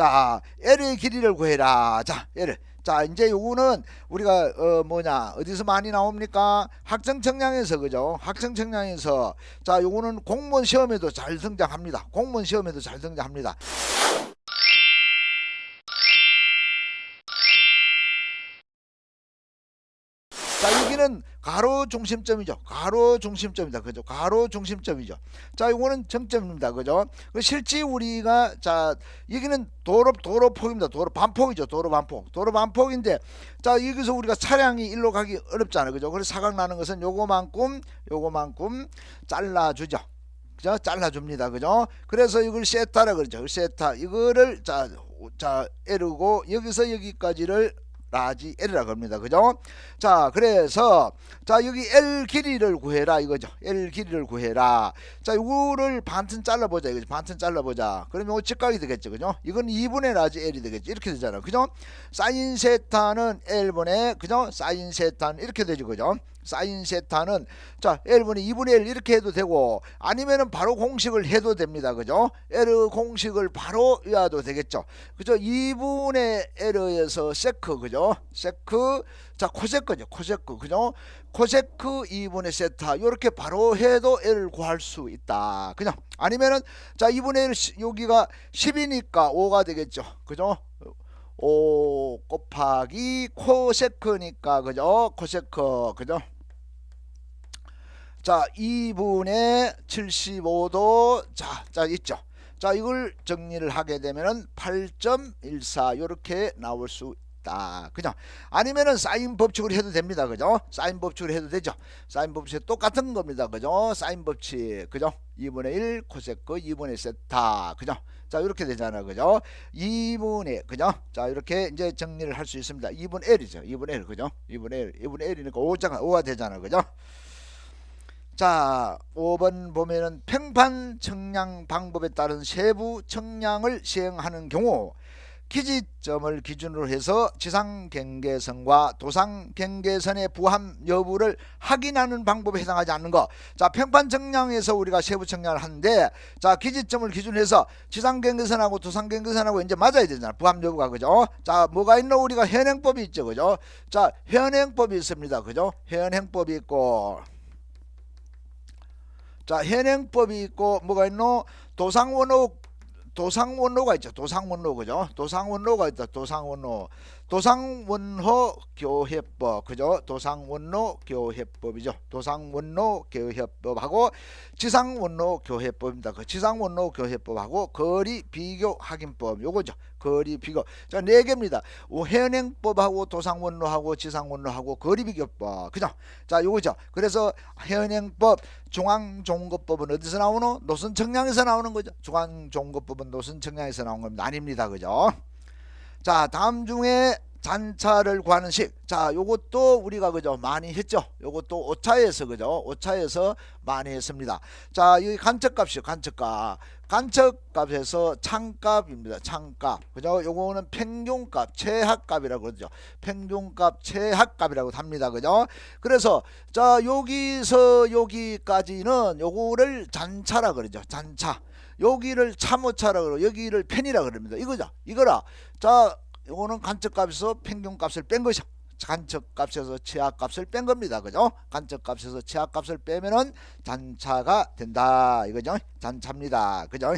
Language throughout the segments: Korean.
자 L의 길이를 구해라. 자 L. 자 이제 요거는 우리가 어 뭐냐 어디서 많이 나옵니까? 학생 청량에서 그죠? 학생 청량에서. 자 요거는 공무원 시험에도 잘 등장합니다. 공무원 시험에도 잘 등장합니다 자 여기는 가로 중심점이죠. 가로 중심점이다. 그죠? 가로 중심점이죠. 자 이거는 정점입니다. 그죠? 그 실제 우리가 자 여기는 도로 도로폭입니다. 도로 반폭이죠. 도로 반폭. 도로 반폭인데 자 여기서 우리가 차량이 일로 가기 어렵잖아요. 그죠? 그래서 사각 나는 것은 요거만큼 요거만큼 잘라주죠. 그죠? 잘라줍니다. 그죠? 그래서 이걸 세타라 그러죠. 세타. 이거를 자 자 에르고 여기서 여기까지를 라지 L이라 그럽니다. 그죠? 자, 그래서 자, 여기 L 길이를 구해라 이거죠. L 길이를 구해라. 자, 이거를 반튼 잘라 보자. 이거죠. 반튼 잘라 보자. 그러면 이거 직각이 되겠죠. 그죠? 이건 2분의 라지 L이 되겠죠. 이렇게 되잖아요. 그죠? 사인 세타는 L분의 그죠? 사인 세타는 이렇게 되죠. 그죠? 사인 세타는 자 L분의 2분의 1 이렇게 해도 되고 아니면은 바로 공식을 해도 됩니다. 그죠? L 공식을 바로 외워도 되겠죠. 그죠? 2분의 L에서 세크 그죠? 세크. 자 코세크죠. 코세크 그죠? 코세크 2분의 세타 이렇게 바로 해도 L을 구할 수 있다. 그죠? 아니면은 자 2분의 1 여기가 10이니까 5가 되겠죠. 그죠 5 곱하기 코세크니까 그죠? 코세크 그죠? 자 2분의 75도 자, 자 있죠? 자 이걸 정리를 하게 되면은 8.14 이렇게 나올 수 있다. 그죠? 아니면은 사인 법칙으로 해도 됩니다. 그죠? 사인 법칙으로 해도 되죠. 사인 법칙 똑같은 겁니다. 그죠? 사인 법칙. 그죠? 2분의 1 코세크 2분의 세타. 그죠? 자 이렇게 되잖아 그죠? 2분의 그죠? 자 이렇게 이제 정리를 할 수 있습니다. 2분 L이죠. 2분 L. 그죠? 2분 L. 2분 L이니까 5가 5가 되잖아 그죠? 자 5번 보면은 평판 청량 방법에 따른 세부 청량을 시행하는 경우 기지점을 기준으로 해서 지상 경계선과 도상 경계선의 부합 여부를 확인하는 방법에 해당하지 않는 거. 자, 평판 정량에서 우리가 세부 청량을 하는데 자, 기지점을 기준으로 해서 지상 경계선하고 도상 경계선하고 이제 맞아야 되잖아. 부합 여부가 그죠? 자, 뭐가 있노? 우리가 현행법이 있죠. 그죠? 자, 현행법이 있습니다. 그죠? 현행법이 있고 자, 현행법이 있고 뭐가 있노? 도상원호 도상원로가 있죠. 도상원로 그죠? 도상원로가 있다. 도상원로. 도상원호 교회법 그죠? 도상원로 교회법이죠. 도상원로 교회법하고 지상원로 교회법입니다. 그 지상원로 교회법하고 거리 비교 확인법 요거죠. 거리 비교. 자, 네 개입니다. 현행법하고 도상원로하고 지상원로하고 거리 비교법. 그죠? 자, 요거죠. 그래서 현행법 중앙종거법은 어디서 나오노? 노선 청량에서 나오는 거죠. 중앙종거법은 노선 청량에서 나온 겁니다. 아닙니다. 그죠? 자 다음 중에 잔차를 구하는 식. 자, 요것도 우리가 그죠 많이 했죠. 요것도 오차에서 그죠 오차에서 많이 했습니다. 자, 이 간척값이요, 간척값. 간척값에서 창값입니다. 창값. 그죠? 요거는 평균값, 최하값이라고 그러죠. 평균값, 최하값이라고 합니다. 그죠? 그래서 자, 여기서 여기까지는 요거를 잔차라 그러죠. 잔차. 여기를 참호차라 그러고 여기를 편이라 그럽니다. 이거죠. 이거라. 자, 요거는 간척값에서 평균값을 뺀 것이죠. 간척값에서 최하값을 뺀 겁니다. 그죠? 간척값에서 최하값을 빼면은 잔차가 된다. 이거죠? 잔차입니다. 그죠?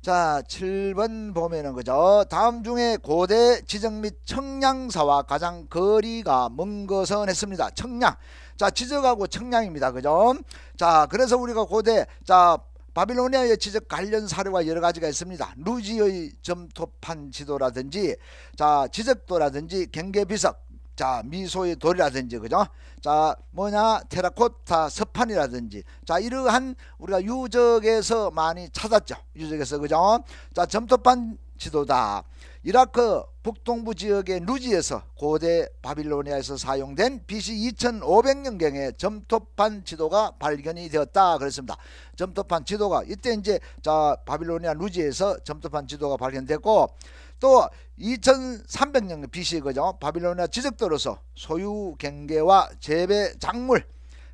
자, 7번 보면은 그죠? 다음 중에 고대 지정 및 청량사와 가장 거리가 먼 것은 했습니다. 청량. 자, 지적하고 청량입니다. 그죠? 자, 그래서 우리가 고대 자, 바빌로니아의 지적 관련 사료가 여러 가지가 있습니다. 루지의 점토판 지도라든지 자 지적도라든지 경계비석 자 미소의 돌이라든지 그죠? 자 뭐냐? 테라코타 서판이라든지. 자 이러한 우리가 유적에서 많이 찾았죠. 유적에서 그죠? 자 점토판 지도다 이라크 북동부 지역의 누지에서 고대 바빌로니아에서 사용된 BC 2500년경의 점토판 지도가 발견이 되었다 그랬습니다. 점토판 지도가 이때 이제 자 바빌로니아 누지에서 점토판 지도가 발견됐고 또 2300년 BC 그죠? 바빌로니아 지적도로서 소유 경계와 재배 작물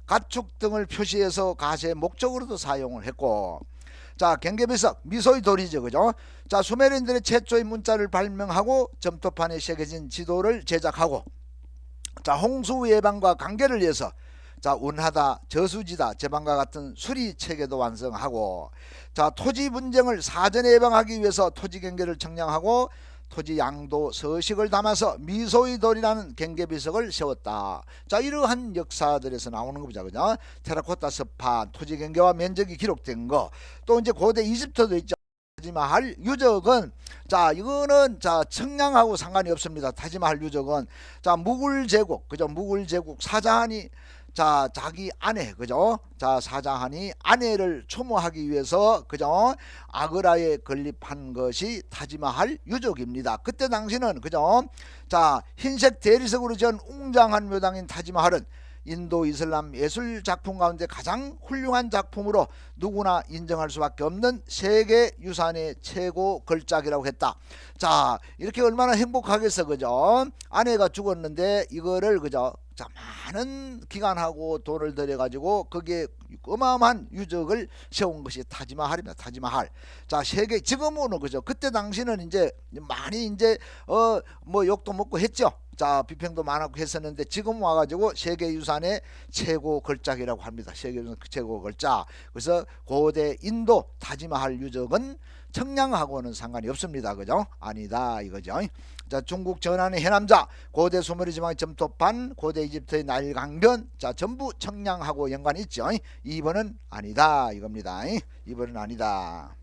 가축 등을 표시해서 가세 목적으로도 사용을 했고 자 경계비석 미소의 돌이죠 그죠? 자 수메르인들의 최초의 문자를 발명하고 점토판에 새겨진 지도를 제작하고 자 홍수 예방과 관계를 위해서 자 운하다 저수지다 제방과 같은 수리 체계도 완성하고 자 토지 분쟁을 사전에 예방하기 위해서 토지 경계를 청량하고 토지 양도 서식을 담아서 미소의 돌이라는 경계비석을 세웠다. 자 이러한 역사들에서 나오는 겁니다. 그죠? 테라코타 서판, 토지 경계와 면적이 기록된 거. 또 이제 고대 이집트도 있죠. 타지마할 유적은 자 이거는 자 청량하고 상관이 없습니다. 타지마할 유적은 자 무굴 제국 그죠? 무굴 제국 사자한이 자 자기 아내 그죠? 자 사자한이 아내를 추모하기 위해서 그죠? 아그라에 건립한 것이 타지마할 유적입니다. 그때 당시는 그죠? 자 흰색 대리석으로 지은 웅장한 묘당인 타지마할은 인도 이슬람 예술 작품 가운데 가장 훌륭한 작품으로 누구나 인정할 수밖에 없는 세계 유산의 최고 걸작이라고 했다. 자, 이렇게 얼마나 행복하겠어, 그죠? 아내가 죽었는데 이거를 그죠? 자, 많은 기간하고 돈을 들여가지고 거기에 어마어마한 유적을 세운 것이 타지마할입니다. 타지마할. 자, 세계 지금은 그죠? 그때 당시는 이제 많이 이제 어 뭐 욕도 먹고 했죠. 자 비평도 많았고 했었는데 지금 와가지고 세계유산의 최고 걸작이라고 합니다. 세계유산 최고 걸작. 그래서 고대 인도 타지마할 유적은 청량하고는 상관이 없습니다. 그죠? 아니다 이거죠. 자 중국 전한의 해남자 고대 수메르 지방의 점토판 고대 이집트의 나일 강변 자 전부 청량하고 연관이 있죠. 2번은 아니다 이겁니다. 2번은 아니다.